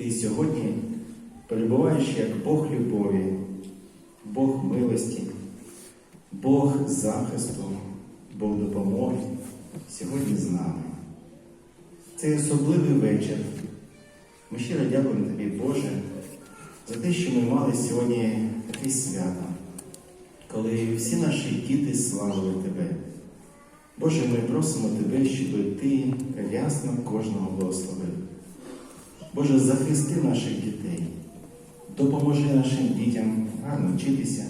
Ти сьогодні перебуваєш як Бог любові, Бог милості, Бог захисту, Бог допомоги сьогодні з нами. Цей особливий вечір. Ми щиро дякуємо тобі, Боже, за те, що ми мали сьогодні таке свято, коли всі наші діти славили Тебе. Боже, ми просимо Тебе, щоб Ти рясно кожного благословив. Боже, захисти наших дітей, допоможи нашим дітям гарно вчитися,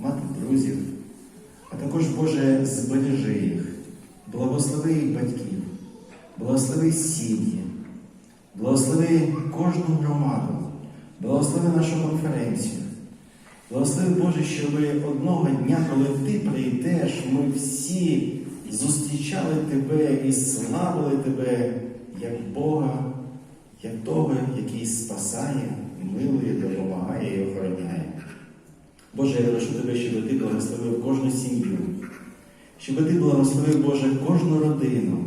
мати друзів, а також, Боже, збережи їх, благослови їх батьків, благослови сім'ї, благослови кожну громаду, благослови нашу конференцію. Благослови Боже, щоб одного дня, коли Ти прийдеш, ми всі зустрічали Тебе і славили Тебе як Бога, як того, який спасає, милує, допомагає і охороняє. Боже, я прошу Тебе, щоб Ти благословив кожну сім'ю, щоб Ти благословив, Боже, кожну родину,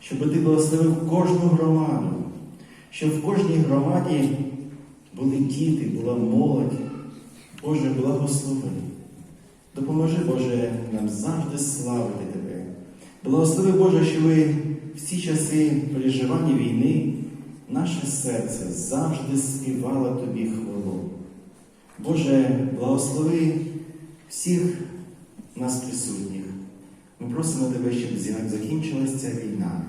щоб Ти благословив кожну громаду, щоб в кожній громаді були діти, була молодь. Боже, благослови. Допоможи, Боже, нам завжди славити Тебе. Благослови, Боже, що ви в ці часи переживання війни наше серце завжди співало Тобі хвалу. Боже, благослови всіх нас присутніх. Ми просимо Тебе, щоб закінчилася ця війна.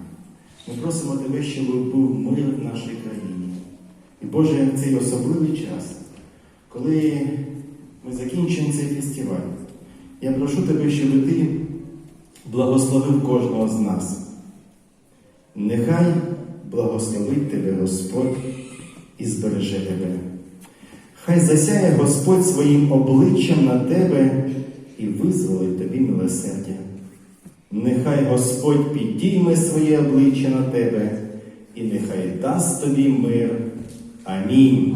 Ми просимо Тебе, щоб був мир в нашій країні. І Боже, в цей особливий час, коли ми закінчимо цей фестиваль, я прошу Тебе, щоб Ти благословив кожного з нас. Нехай благословить Тебе Господь і збереже Тебе. Хай засяє Господь своїм обличчям на тебе і визволить тобі милосердя. Нехай Господь підійме своє обличчя на тебе і нехай дасть тобі мир. Амінь.